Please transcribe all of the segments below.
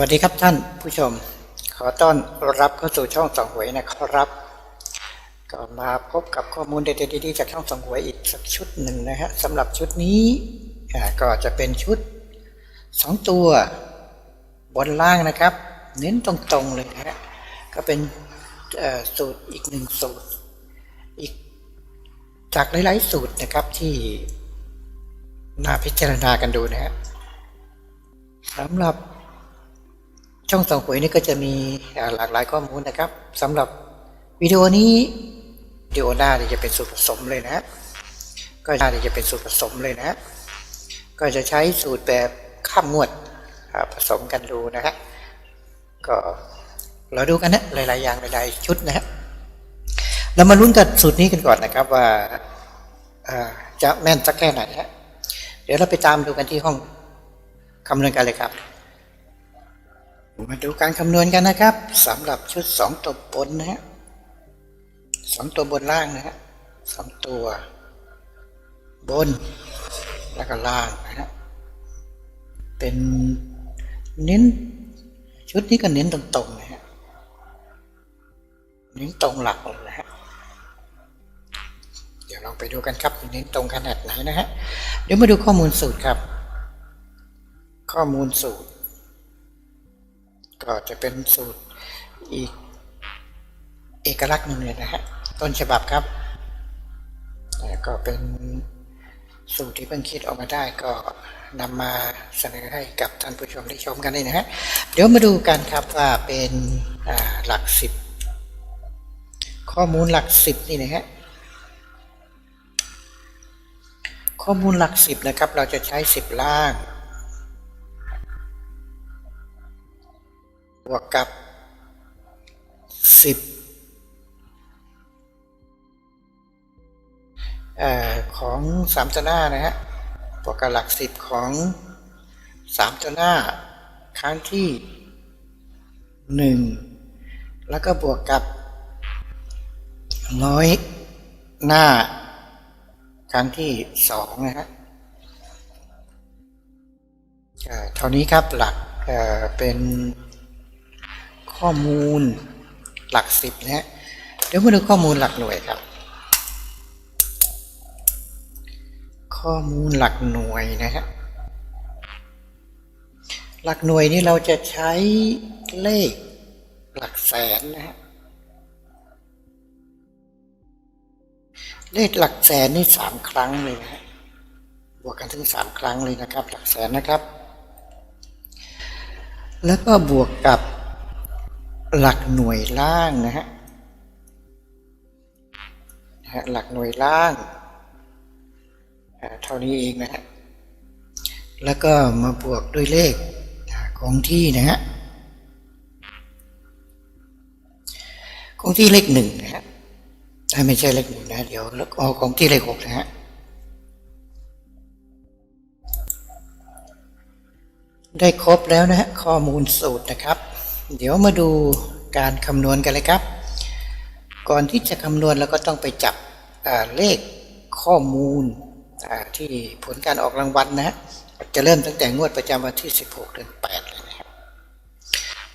วัสดีครับท่านผู้ชม ขอต้อนรับเข้าสู่ช่องส่องหวยนะครับ ก็มาพบกับข้อมูลเด็ดๆดีๆจากช่องส่องหวยอีกสักชุดหนึ่งนะฮะสำหรับชุดนี้ก็จะเป็นชุดสองตัวบนล่างนะครับ เน้นตรงๆเลยนะฮะก็เป็นสูตรอีกหนึ่งสูตร อีกจากหลายๆสูตรนะครับที่น่าพิจารณากันดูนะฮะสำหรับ ช่องส่องหวยนี่ก็จะมีหลากหลายข้อมูลนะครับสำหรับวิดีโอนี้วิดีโอหน้าจะเป็นสูตรผสมเลยนะ ก็หน้าจะเป็นสูตรผสมเลยนะ ก็จะใช้สูตรแบบข้ามงวดผสมกันดูนะฮะก็เราดูกันนะหลาย ๆ อย่างหลาย ๆ ชุดนะฮะเรามาลุ้นกับสูตรนี้กันก่อนนะครับว่าอ่าจะแม่นสักแค่ไหนฮะเดี๋ยวเราไปตามดูกันที่ห้องคำนวณกันเลยครับ มาดูการคำนวณกันนะครับสำหรับชุดสองตัวบนนะฮะสองตัวบนล่างนะฮะสองตัว บน แล้วก็ล่างนะฮะเป็นเน้น ชุดนี้ก็เน้นตรงๆนะฮะเน้นตรงหลักเลยนะฮะเดี๋ยวลองไปดูกันครับเน้นตรงขนาดไหนนะฮะเดี๋ยวมาดูข้อมูลสูตรครับ ข้อมูลสูตร ก็จะเป็นสูตรอีกเอกลักษณ์หนึ่งเลยนะฮะต้นฉบับครับแล้วก็เป็นสูตรที่เพิ่งคิดออกมาได้ก็นำมาเสนอให้กับท่านผู้ชมได้ชมกันเลยนะฮะเดี๋ยวมาดูกันครับว่าเป็นหลักสิบข้อมูลหลักสิบนี่นะฮะข้อมูลหลักสิบนะครับ เราจะใช้สิบล่าง บวกกับสิบอของสามตหน้านะฮะบวกกับหลักสิบของสามตหน้าครั้งที่หนึ่งแล้วก็บวกกับร้อยหน้าครั้งที่สองนะฮะเท่านี้ครับหลักเป็น ข้อมูลหลักสิบนะฮะเดี๋ยวมาดูข้อมูลหลักหน่วยครับ ข้อมูลหลักหน่วยนะฮะหลักหน่วยนี่เราจะใช้เลขหลักแสนนะฮะเลขหลักแสนนี่สามครั้งเลยนะฮะบวกกันถึงสามครั้งเลยนะครับ หลักแสนนะครับ แล้วก็บวกกับ หลักหน่วยล่างนะฮะหลักหน่วยล่างเท่านี้เองนะฮะแล้วก็มาบวกด้วยเลขอ่าคงที่นะฮะคงที่เลขหนึ่งนะฮะอ่าไม่ใช่เลขหนึ่งนะเดี๋ยวเอาคงที่เลขหกนะฮะได้ครบแล้วนะฮะข้อมูลสูตรนะครับ เดี๋ยวมาดูการคำนวณกันเลยครับ ก่อนที่จะคำนวณเราก็ต้องไปจับเลขข้อมูลที่ผลการออกรางวัลนะฮะจะเริ่มตั้งแต่งวดประจำวันที่ 16 เดือน8เลยนะครับ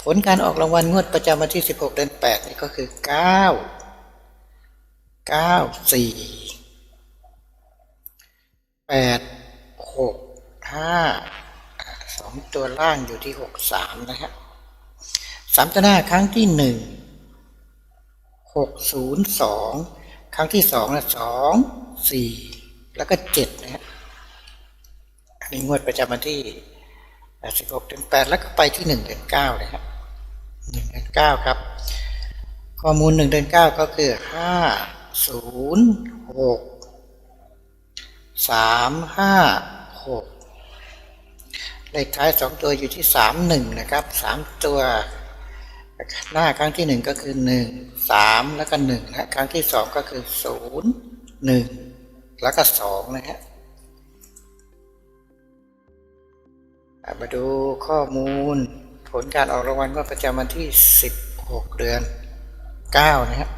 ผลการออกรางวัลงวดประจำวันที่ 16 เดือน8นี่ก็คือ 9 9 4 8 6 5สองตัวล่างอยู่ที่หกสามนะฮะ สามตัวหน้าครั้งที่หนึ่งหกศูนย์สองครั้งที่สองนะสองสี่แล้วก็เจ็ดนะฮะอันนี้งวดประจำวันที่สิบหกเดือนแปดแล้วก็ไปที่หนึ่งเดือนเก้าเลยครับหนึ่งเดือนเก้าครับ ข้อมูลหนึ่งเดือนเก้าก็คือห้าศูนย์หกสามห้าหกเลขท้ายสองตัวอยู่ที่สามหนึ่งนะครับสามตัว หน้าครั้งที่หนึ่งก็คือหนึ่งสามแล้วก็หนึ่งนะครั้งที่สองก็คือศูนย์หนึ่งแล้วก็สองนะฮะมาดูข้อมูล ผลการออกรางวัลงวดประจำวันที่สิบหกเดือนเก้านะฮะ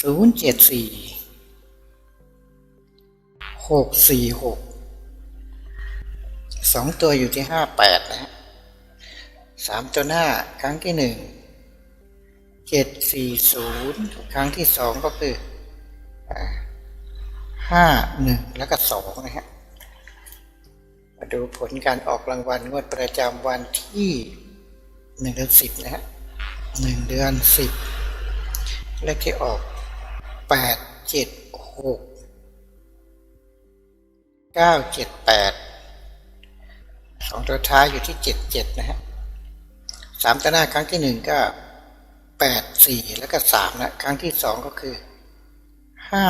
ศูนย์เจ็ดสี่หกสี่หกสองตัวอยู่ที่ห้าแปดนะฮะ สามตัวหน้าครั้งที่หนึ่งเจ็ดสี่ศูนย์ครั้งที่สองก็คือห้าหนึ่งแล้วก็สองนะฮะมาดูผลการออกรางวัลงวดประจำวันที่หนึ่งเดือนสิบนะฮะหนึ่งเดือนสิบเลขที่ออกแปดเจ็ดหกเก้าเจ็ดแปดสองตัวท้ายอยู่ที่เจ็ดเจ็ดนะฮะ สามตัวหน้าครั้งที่หนึ่งก็แปดสี่แล้วก็สามนะครั้งที่สองก็คือห้า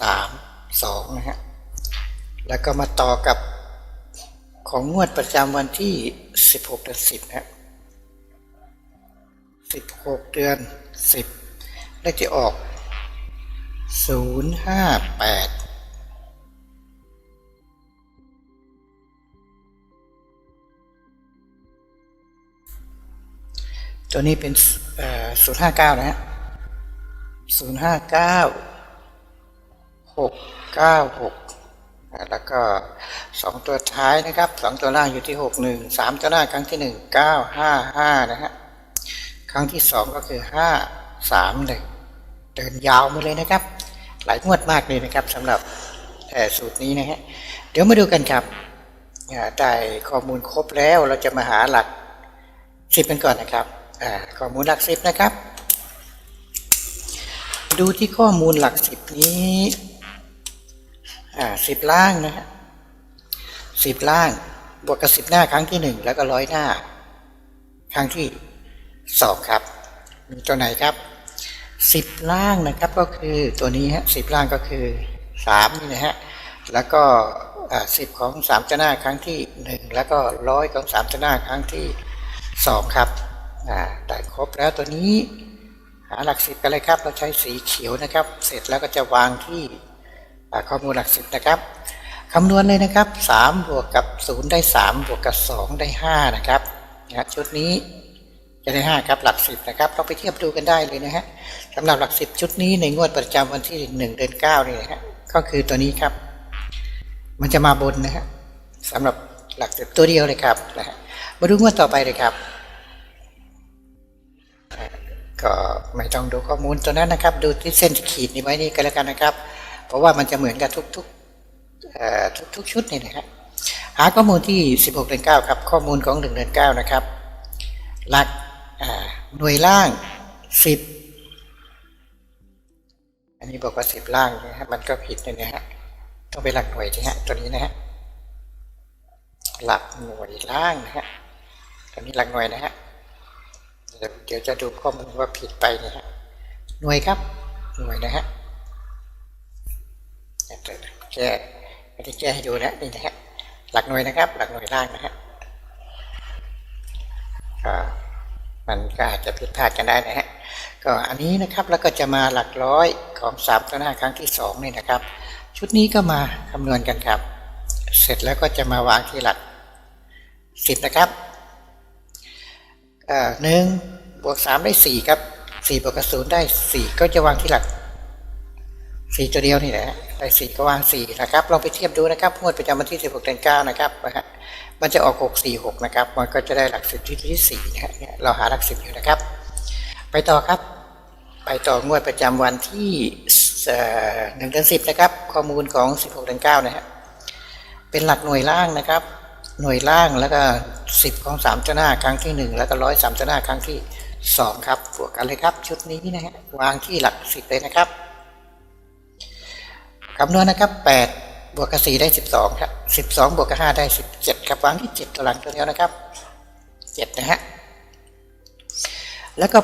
สามสองนะฮะแล้วก็มาต่อกับของงวดประจำวันที่สิบหกเดือนสิบนะสิบหกเดือนสิบเลขที่ออกศูนย์ห้าแปด ตัวนี้เป็นศูนย์ห้าเก้านะฮะศูนย์ห้าเก้าหกเก้าหกแล้วก็สองตัวท้ายนะครับสองตัวล่างอยู่ที่หกหนึ่งสามตัวหน้าครั้งที่หนึ่งเก้าห้าห้านะฮะครั้งที่สองก็คือห้าสามหนึ่งเดินยาวมาเลยนะครับ หลายงวดมากเลยนะครับสำหรับสูตรนี้นะฮะเดี๋ยวมาดูกันครับได้ข้อมูลครบแล้วเราจะมาหาหลักสิบกันก่อนนะครับ ข้อมูลหลักสิบนะครับ ดูที่ข้อมูลหลักสิบนี้สิบล่างนะฮะสิบล่าง บวกกับสิบหน้าครั้งที่หนึ่งแล้วก็ร้อยหน้า ครั้งที่สองครับมีตัวไหนครับสิบล่างนะครับก็คือตัวนี้ฮะสิบล่างก็คือสามนี่นะฮะแล้วก็สิบของสามจหน้าครั้งที่หนึ่งแล้วก็ร้อยของสามจหน้าครั้งที่สองครับ ได้ครบแล้วตัวนี้หาหลักสิบกันเลยครับเราใช้สีเขียวนะครับ เสร็จแล้วก็จะวางที่ข้อมูลหลักสิบนะครับคำนวณเลยนะครับสามบวกกับศูนย์ได้สามบวกกับสองได้ห้านะครับนะชุดนี้จะได้ห้าครับหลักสิบนะครับเราไปเทียบดูกันได้เลยนะฮะสำหรับหลักสิบชุดนี้ในงวดประจำวันที่หนึ่งเดือนเก้านี่นะฮะก็คือตัวนี้ครับ มันจะมาบนนะฮะสำหรับหลักสิบตัวเดียวเลยครับนะฮะมาดูงวดต่อไปเลยครับ ก็ไม่ต้องดูข้อมูลตัวนั้นนะครับ ดูที่เส้นขีดนี้ไว้นี่ก็แล้วกันนะครับ เพราะว่ามันจะเหมือนกับทุกทุกทุกทุกชุดนี่นะครับหาข้อมูลที่ 16เดือน9ครับข้อมูลของ1เดือน9นะครับ หลักหน่วยล่าง 10 อันนี้บอกว่า 10 ล่างนะฮะมันก็ผิดนะฮะต้องเป็นหลักหน่วยใช่ฮะตัวนี้นะฮะหลักหน่วยล่างนะฮะตัวนี้หลักหน่วยนะฮะ เดี๋ยวจะดูข้อมูลว่าผิดไปนะฮะหน่วยครับ หน่วยนะฮะแก้ไม่ได้แก้ให้ดูนะนี่นะฮะหลักหน่วยนะครับ หลักหน่วยล่างนะฮะก็มันก็อาจจะผิดพลาดกันได้นะฮะก็อันนี้นะครับแล้วก็จะมาหลักร้อยของสามตัวหน้าครั้งที่สองนี่นะครับ ชุดนี้ก็มาคำนวณกันครับ เสร็จแล้วก็จะมาวางที่หลักสิบนะครับ หนึ่งบวกสามได้สี่ครับสี่บวกกับศูนย์ได้สี่ก็จะวางที่หลักสี่ตัวเดียวนี่แหละได้สี่ก็วางสี่นะครับลองไปเทียบดูนะครับงวดประจำวันที่สิบหกเดือนเก้านะครับนะฮะมันจะออกหกสี่หกนะครับ มันก็จะได้หลักสิบที่ที่สี่นะฮะเราหาหลักสิบอยู่นะครับ ไปต่อครับ ไปต่องวดประจำวันที่หนึ่งเดือนสิบนะครับ ข้อมูลของสิบหกเดือนเก้านะฮะเป็นหลักหน่วยล่างนะครับ หน่วยล่างแล้วก็สิบของสามเจ้าหน้าครั้งที่หนึ่งแล้วก็ร้อยสามเจ้าหน้าครั้งที่สองครับบวกกันเลยครับ ชุดนี้นะฮะวางที่หลักสิบเลยนะครับคำนวณนะครับแปดบวกกับสี่ได้สิบสองครับสิบสองบวกกับห้าได้สิบเจ็ดครับวางที่เจ็ดตัวหลังตัวเดียวนะครับเจ็ดนะฮะแล้วก็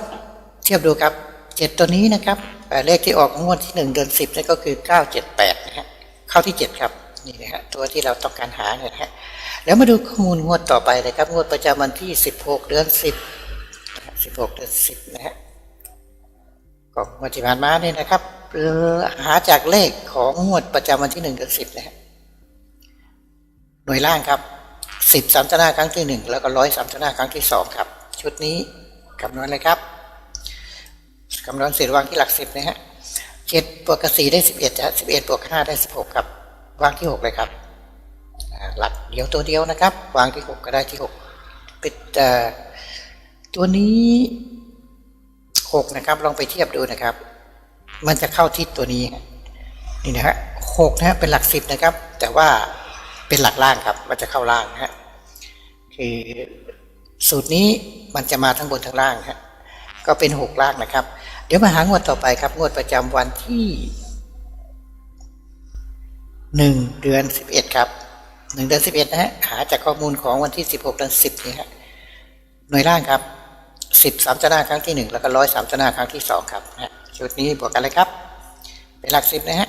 เทียบดูครับเจ็ดตัวนี้นะครับเลขที่ออกงวดที่หนึ่งเดือนสิบนั่นก็คือเก้าเจ็ดแปดนะฮะเข้าที่เจ็ดครับนี่นะฮะตัวที่เราต้องการหาเนี่ยนะฮะ แล้วมาดูข้อมูลงวดต่อไปเลยครับ งวดประจำวันที่ 16 เดือน 10 16 เดือน 10 นะฮะก็งวดที่ผ่านมาเนี่ยนะครับหาจากเลขของงวดประจำวันที่ 1 เดือน 10 นะฮะหน่วยล่างครับ 10สามชนะครั้งที่ 1 แล้วก็ร้อยสามชนะครั้งที่ 2 ครับ ชุดนี้คำนวณเลยครับคำนวณเสร็จวางที่หลัก 10 นะฮะ7บวกกับ4ได้ 11จ้ะ11บวก5ได้ 16 ครับวางที่ 6 เลยครับ หลักเดียวตัวเดียวนะครับ วางที่หกก็ได้ที่หกปิดตัวนี้หกนะครับ ลองไปเทียบดูนะครับ มันจะเข้าทิศตัวนี้นี่นะฮะหกนะฮะเป็นหลักสิบนะครับ แต่ว่าเป็นหลักล่างครับ มันจะเข้าล่างนะฮะคือสูตรนี้มันจะมาทั้งบนทั้งล่างฮะก็เป็นหกล่างนะครับ เดี๋ยวมาหางวดต่อไปครับ งวดประจำวันที่หนึ่งเดือนสิบเอ็ดครับ หนึ่งเดือนสิบเอ็ดนะฮะหาจากข้อมูลของวันที่สิบหกเดือนสิบนี่ฮะหน่วยล่างครับสิบสามจนาครั้งที่หนึ่งแล้วก็ร้อยสามจนาครั้งที่สองครับนะชุดนี้บวกกันเลยครับ เป็นหลักสิบนะฮะ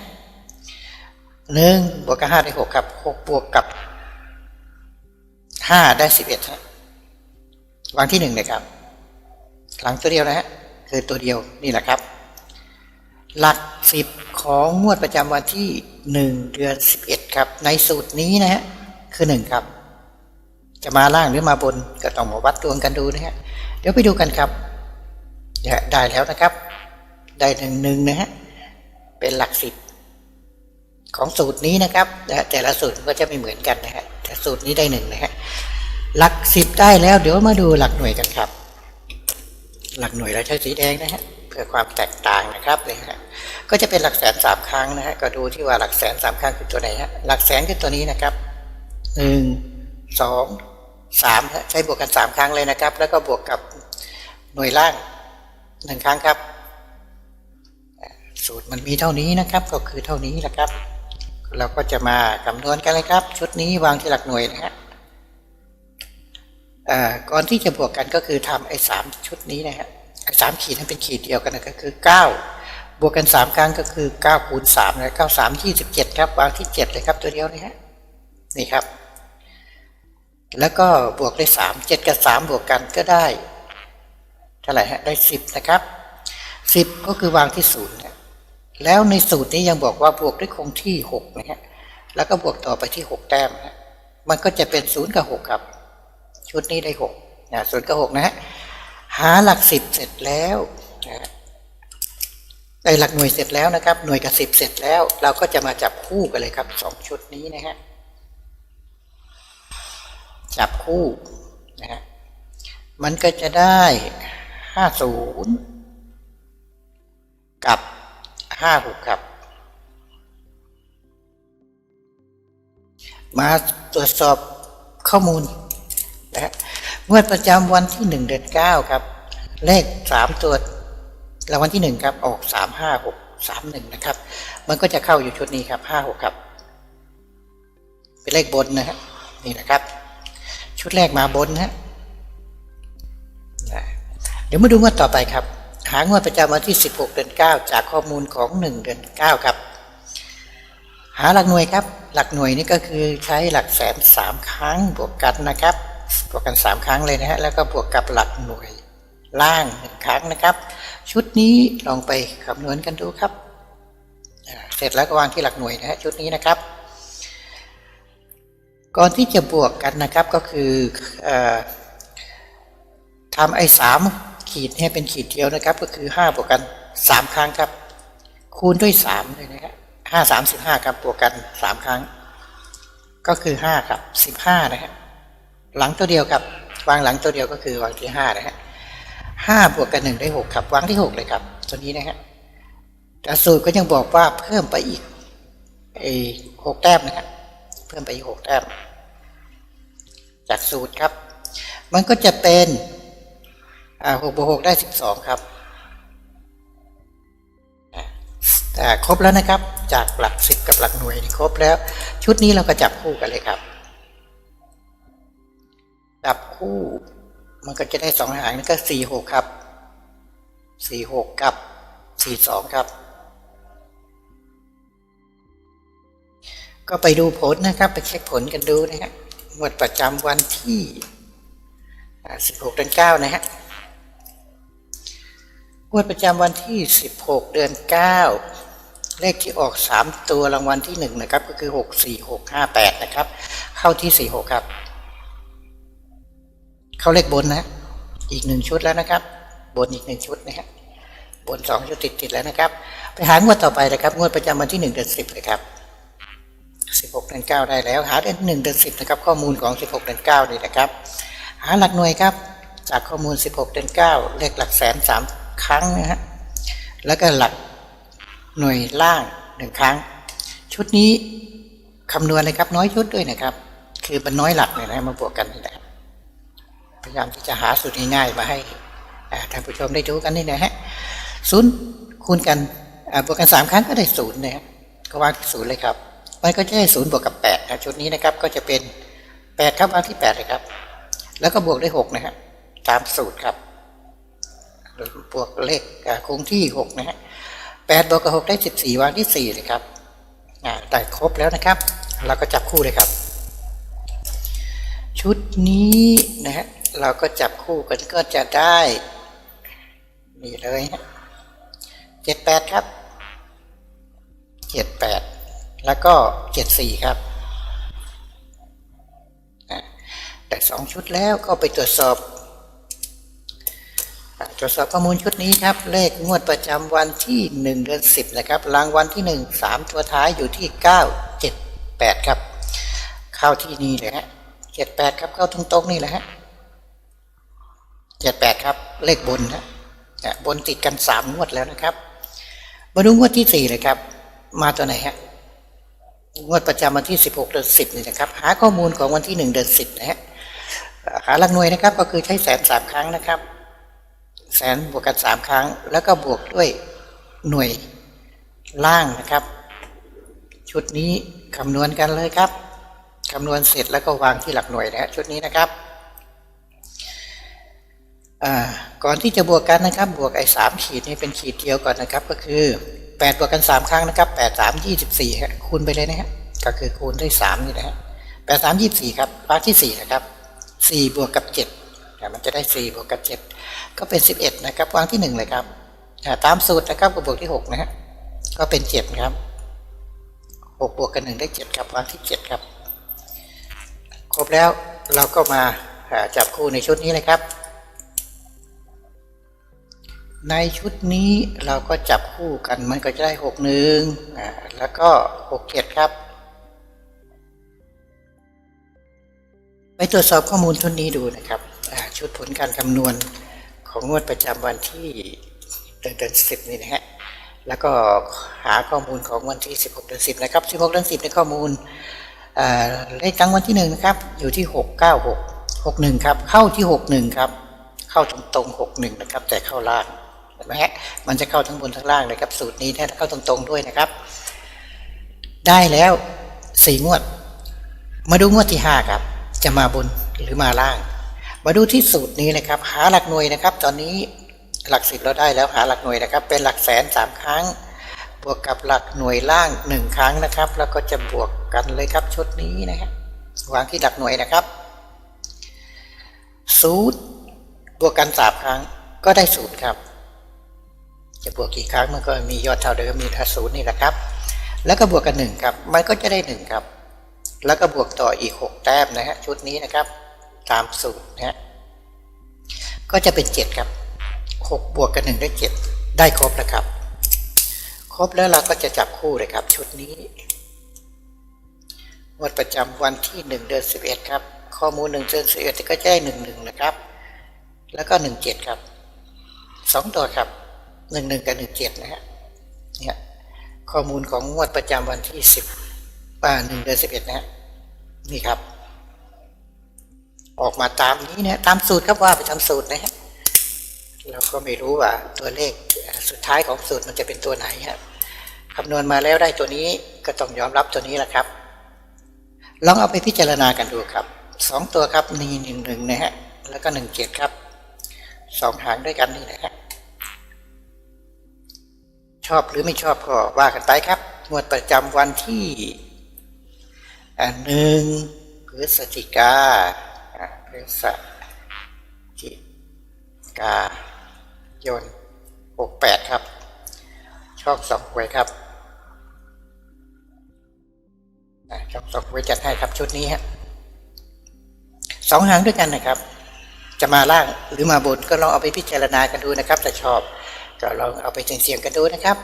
หนึ่งบวกกับห้าได้หกครับหกบวกกับห้าได้สิบเอ็ดฮะวางที่หนึ่งเลยครับหลังตัวเดียวนะฮะคือตัวเดียวนี่แหละครับ หลักสิบของงวดประจำวันที่หนึ่งเดือนสิบเอ็ดครับ ในสูตรนี้นะฮะคือหนึ่งครับ จะมาล่างหรือมาบนก็ต้องมาวัดดวงกันดูนะฮะเดี๋ยวไปดูกันครับได้แล้วนะครับ ได้หนึ่งหนึ่งนะฮะเป็นหลักสิบของสูตรนี้นะครับแต่ละสูตรก็จะไม่เหมือนกันนะฮะแต่สูตรนี้ได้หนึ่งนะฮะหลักสิบได้แล้ว เดี๋ยวมาดูหลักหน่วยกันครับ หลักหน่วยเราใช้สีแดงนะฮะ พื่อความแตกต่างนะครับเลยฮะก็จะเป็นหลักแสนสามครั้งนะฮะก็ดูที่ว่าหลักแสนสามครั้งคือตัวไหนฮะหลักแสนคือตัวนี้นะครับหนึ่งสองสามใช้บวกกันสามครั้งเลยนะครับ แล้วก็บวกกับหน่วยล่างหนึ่งครั้งครับ สูตรมันมีเท่านี้นะครับ ก็คือเท่านี้แหละครับ เราก็จะมาคำนวณกันเลยครับ ชุดนี้วางที่หลักหน่วยนะฮะก่อนที่จะบวกกันก็คือทำไอ้สามชุดนี้นะฮะ สามขีดนั้นเป็นขีดเดียวกันนะก็คือเก้าบวกกันสามครั้งก็คือเก้าคูณสามนะเก้าสามยี่สิบเจ็ดครับวางที่เจ็ดเลยครับตัวเดียวนี่ฮะนี่ครับ แล้วก็บวกได้สามเจ็ดกับสามบวกกันก็ได้เท่าไหร่ฮะได้สิบนะครับสิบก็คือวางที่ศูนย์นะแล้วในสูตรนี้ยังบอกว่าบวกด้วยคงที่หกนะฮะแล้วก็บวกต่อไปที่หกแต้มนะฮะมันก็จะเป็นศูนย์กับหกครับ ชุดนี้ได้หกนะศูนย์กับหกนะฮะ หาหลักสิบเสร็จแล้วนะได้หลักหน่วยเสร็จแล้วนะครับ หน่วยกับสิบเสร็จแล้ว เราก็จะมาจับคู่กันเลยครับสองชุดนี้นะฮะจับคู่นะฮะมันก็จะได้ห้าศูนย์กับห้าหกครับ มาตรวจสอบข้อมูลนะฮะ งวดประจำวันที่หนึ่งเดือนเก้าครับ เลขสามตัวรางวัลที่หนึ่งครับออกสามห้าหกสามหนึ่งนะครับ มันก็จะเข้าอยู่ชุดนี้ครับห้าหกครับ เป็นเลขบนนะฮะนี่นะครับ ชุดแรกมาบนนะฮะนะเดี๋ยวมาดูงวดต่อไปครับ หางวดประจำวันที่สิบหกเดือนเก้าจากข้อมูลของหนึ่งเดือนเก้าครับ หาหลักหน่วยครับ หลักหน่วยนี่ก็คือใช้หลักแสนสามครั้งบวกกันนะครับ วกกันสามครั้งเลยนะฮะแล้วก็บวกกับหลักหน่วยล่างหนึ่งครั้งนะครับ ชุดนี้ลองไปคำนวณกันดูครับ เสร็จแล้วก็วางที่หลักหน่วยนะฮะชุดนี้นะครับ ก่อนที่จะบวกกันนะครับก็คืออทำไอ้สามขีดให้เป็นขีดเดียวนะครับ ก็คือห้าบวกกันสามครั้งครับ คูณด้วยสามเลยนะครับห้าสามสิบห้าครับบวกกันสามครั้ง ก็คือห้าครับสิบห้านะฮะ หลังตัวเดียวครับวางหลังตัวเดียวก็คือวางที่ห้านะฮะห้าบวกกันหนึ่งได้หกครับวางที่หกเลยครับ ตัวนี้นะฮะแต่สูตรก็ยังบอกว่าเพิ่มไปอีกไอ้หกแต้มนะฮะเพิ่มไปอีกหกแต้ม จากสูตรครับ มันก็จะเป็นอ่าหกบวกหกได้สิบสองครับอ่ครบแล้วนะครับ จากหลักสิบกับหลักหน่วยนี่ครบแล้ว ชุดนี้เราก็จับคู่กันเลยครับ จับคู่ มันก็จะได้สองหางนี่ก็สี่หกครับสี่หกกับสี่สองครับ ก็ไปดูผลนะครับ ไปเช็คผลกันดูนะฮะงวดประจำวันที่สิบหกเดือนเก้านะฮะงวดประจำวันที่ 16 เดือน 9 เลขที่ออก 3 ตัวรางวัลที่ 1 นะครับ ก็คือ 6 4 6 5 8 นะครับ เข้าที่ 46 ครับ เข้าเลขบนนะ อีกหนึ่งชุดแล้วนะครับ บนอีกหนึ่งชุดนะฮะบบนสองชุดติดติดๆแล้วนะครับ ไปหางวดต่อไปนะครับ งวดประจำวันที่1เดือน10เลยครับ16เดือน9ได้แล้ว หาเดือน1เดือน10นะครับ ข้อมูลของ16เดือน9นี่นะครับ หาหลักหน่วยครับ จากข้อมูล16เดือน9เลขหลักแสนสามครั้งนะฮะแล้วก็หลักหน่วยล่างหนึ่งครั้ง ชุดนี้คำนวณเลยครับน้อยชุดด้วยนะครับ คือมันน้อยหลักเนี่ยนะมาบวกกันนี่นะครับ พยายามที่จะหาสูตรง่ายๆมาให้ท่านผู้ชมได้ดูกันนี่นะฮะศูนย์คูณกันบวกกันสามครั้งก็ได้ศูนย์นะฮะก็วางที่ศูนย์เลยครับมันก็จะได้ศูนย์บวกกับแปดนะชุดนี้นะครับก็จะเป็นแปดครับวางที่แปดเลยครับ แล้วก็บวกได้หกนะฮะตามสูตรครับบวกเลขคงที่หกนะฮะแปดบวกกับหกได้สิบสี่วางที่สี่เลยครับอ่าได้ครบแล้วนะครับ เราก็จับคู่เลยครับ ชุดนี้นะฮะ เราก็จับคู่กันก็จะได้นี่เลยเจ็ดแปดครับเจ็ดแปดแล้วก็เจ็ดสี่ครับแต่สองชุดแล้วก็ไปตรวจสอบ ตรวจสอบข้อมูลชุดนี้ครับ เลขงวดประจำวันที่หนึ่งเดือนสิบนะครับ รางวัลที่หนึ่งสามตัวท้ายอยู่ที่เก้าเจ็ดแปดครับ เข้าที่นี่เลยฮะเจ็ดแปดครับ เข้าตรงๆนี่แหละฮะ จ็ดแปดครับ เลขบนฮะอะบนติดกันสามงวดแล้วนะครับมาดูงวดที่สี่เลยครับ มาตัวไหนฮะงวดประจำวันที่16เดือน10นี่นะครับ หาข้อมูลของวันที่1เดือน10นะฮะหาหลักหน่วยนะครับ ก็คือใช้แสนสามครั้งนะครับ แสนบวกกันสามครั้ง แล้วก็บวกด้วยหน่วยล่างนะครับ ชุดนี้คำนวณกันเลยครับคำนวณเสร็จแล้วก็วางที่หลักหน่วยนะฮะชุดนี้นะครับ ก่อนที่จะบวกกันนะครับ บวกไอ้สามขีดนี่เป็นขีดเดียวก่อนนะครับ ก็คือแปดบวกกันสามครั้งนะครับแปดสามยี่สิบสี่ฮะคูณไปเลยนะฮะก็คือคูณด้วยสามนี่นะฮะแปดสามยี่สิบสี่ครับวางที่สี่นะครับสี่บวกกับเจ็ดอ่มันจะได้สี่บวกกับเจ็ดก็เป็นสิบเอ็ดนะครับวางที่หนึ่งเลยครับตามสูตรนะครับก็บวกที่หกนะฮะก็เป็นเจ็ดครับหกบวกกันหนึ่งได้เจ็ดครับวางที่เจ็ดครับ ครบแล้วเราก็มาอ่าจับคู่ในชุดนี้เลยครับ ในชุดนี้เราก็จับคู่กันมันก็จะได้หกหนึ่งแล้วก็หกเจ็ดครับ ไปตรวจสอบข้อมูลชุดนี้ดูนะครับ ชุดผลการคำนวณของงวดประจำวันที่เดือนเดือนสิบนี่นะฮะแล้วก็หาข้อมูลของวันที่ 16เดือน10 นะครับ 16เดือน10 ในข้อมูลเลขกลางวันที่หนึ่งนะครับอยู่ที่ 696 61 ครับ เข้าที่ 61 ครับ เข้าตรงตรงๆ61 นะครับ แต่เข้าล่าง เห็นไหมฮะมันจะเข้าทั้งบนทั้งล่างเลยครับสูตรนี้ถ้าเข้าตรงๆด้วยนะครับ ได้แล้วสี่งวด มาดูงวดที่ห้าครับ จะมาบนหรือมาล่าง มาดูที่สูตรนี้นะครับ หาหลักหน่วยนะครับ ตอนนี้หลักสิบเราได้แล้วหาหลักหน่วยนะครับ เป็นหลักแสนสามครั้ง บวกกับหลักหน่วยล่างหนึ่งครั้งนะครับ แล้วก็จะบวกกันเลยครับชุดนี้นะฮะวางที่หลักหน่วยนะครับศูนย์บวกกันสามครั้งก็ได้ศูนย์ครับ จะบวกกี่ครั้งมันก็มียอดเท่าเดิมมีท่าศูนย์นี่แหละครับ แล้วก็บวกกันหนึ่งครับ มันก็จะได้หนึ่งครับ แล้วก็บวกต่ออีกหกแต้มนะฮะชุดนี้นะครับ ตามสูตรนะฮะก็จะเป็นเจ็ดครับหกบวกกันหนึ่งได้เจ็ดได้ครบแล้วครับ ครบแล้วเราก็จะจับคู่เลยครับ ชุดนี้งวดประจำวันที่หนึ่งเดือนสิบเอ็ดครับ ข้อมูลหนึ่งเดือนสิบเอ็ดก็จะได้หนึ่งหนึ่งนะครับ แล้วก็หนึ่งเจ็ดครับสองตัวครับ หนึ่งหนึ่งกับหนึ่งเจ็ดนะฮะเนี่ยข้อมูลของงวดประจำวันที่สิบป่าหนึ่งเดือนสิบเอ็ดนะฮะนี่ครับ ออกมาตามนี้นะตามสูตรครับว่าไปทำสูตรนะฮะเราก็ไม่รู้ว่าตัวเลขสุดท้ายของสูตรมันจะเป็นตัวไหนครับคำนวณมาแล้วได้ตัวนี้ก็ต้องยอมรับตัวนี้แหละครับ ลองเอาไปพิจารณากันดูครับสองตัวครับนี่หนึ่งหนึ่งนะฮะแล้วก็หนึ่งเจ็ดครับสองหางด้วยกันนี่นะฮะ ชอบหรือไม่ชอบก็ว่ากันไปครับ งวดประจำวันที่อ่าหนึ่งพฤศจิกาพฤศจิกายนหกแปดครับ ชอบสองหวยครับอ่าชอบสองหวยจัดให้ครับชุดนี้ฮะสองหางด้วยกันนะครับ จะมาล่างหรือมาบนก็ลองเอาไปพิจารณากันดูนะครับถ้าชอบ ก็ลองเอาไปเสี่ยงๆกันดูนะครับ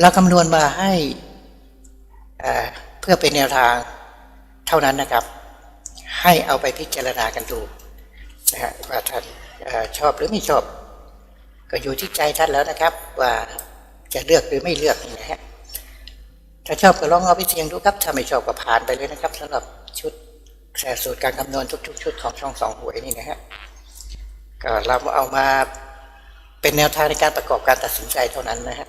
เราคำนวณมาให้เอ่อเพื่อเป็นแนวทางเท่านั้นนะครับ ให้เอาไปพิจารณากันดูนะฮะว่าท่านออชอบหรือไม่ชอบ ก็อยู่ที่ใจท่านแล้วนะครับ ว่าจะเลือกหรือไม่เลือกนะฮะถ้าชอบก็ลองเอาไปเสี่ยงดูครับ ถ้าไม่ชอบก็ผ่านไปเลยนะครับสำหรับชุดแสสูตรการคำนวณทุกๆชุดของช่องสองหวยนี่นะฮะก็เราเอามา เป็นแนวทางในการประกอบการตัดสินใจเท่านั้นนะฮะ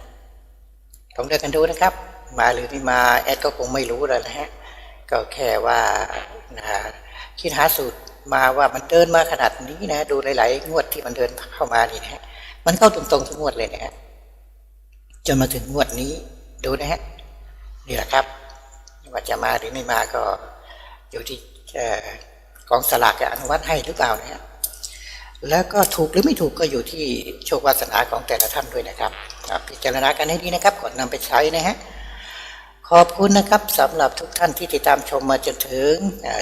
ลองเลือกกันดูนะครับ มาหรือไม่มาแอดก็คงไม่รู้แล้วนะฮะก็แค่ว่านะคิดหาสูตรมาว่ามันเดินมาขนาดนี้นะ ดูหลาย ๆ งวดที่มันเดินเข้ามานี่นะฮะมันเข้าตรงๆทุกงวดเลยนะฮะจนมาถึงงวดนี้ดูนะฮะนี่แหละครับว่าจะมาหรือไม่มาก็อยู่ที่เอ่อกองสลากอนุมัตให้หรือเปล่านะฮะ แล้วก็ถูกหรือไม่ถูกก็อยู่ที่โชควาสนาของแต่ละท่านด้วยนะครับ พิจารณากันให้ดีนะครับก่อนนำไปใช้นะฮะขอบคุณนะครับสำหรับทุกท่านที่ติดตามชมมาจนถึง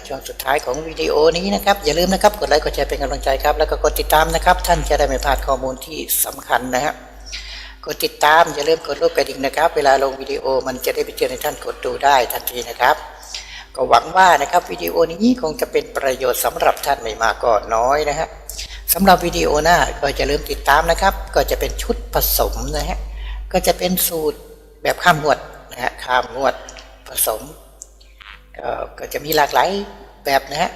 ช่วงสุดท้ายของวิดีโอนี้นะครับอย่าลืมนะครับกดไลค์กดแชร์เป็นกำลังใจครับ แล้วก็กดติดตามนะครับ ท่านจะได้ไม่พลาดข้อมูลที่สำคัญนะฮะกดติดตามอย่าลืมกดรูปกระดิ่งนะครับ เวลาลงวิดีโอมันจะได้ไปเจอในท่านกดดูได้ทันทีนะครับ ก็หวังว่านะครับวิดีโอนี้คงจะเป็นประโยชน์สำหรับท่านไม่มากก็น้อยนะฮะ สำหรับวิดีโอหน้าก็จะลืมติดตามนะครับ ก็จะเป็นชุดผสมนะฮะก็จะเป็นสูตรแบบข้ามงวดนะฮะข้ามงวดผสม ก็จะมีหลากหลายแบบนะฮะ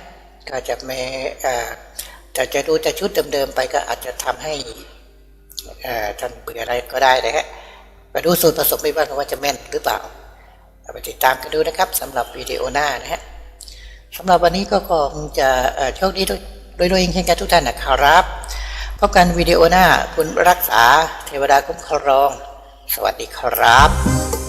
ก็จะไม่เอ่อแต่จะดูแต่ชุดเดิมๆไปก็อาจจะทำให้ท่านเบื่ออะไรก็ได้นะฮะมาดูสูตรผสมไปบ้างว่าจะแม่นหรือเปล่าไปติดตามกันดูนะครับสำหรับวิดีโอหน้านะฮะสำหรับวันนี้ก็คงจะโชคดีด้วย โดยโดยเองเช่นกันทุกท่านนะครับ พบกันวิดีโอหน้าคุณรักษาเทวดาคุ้มครอง สวัสดีครับ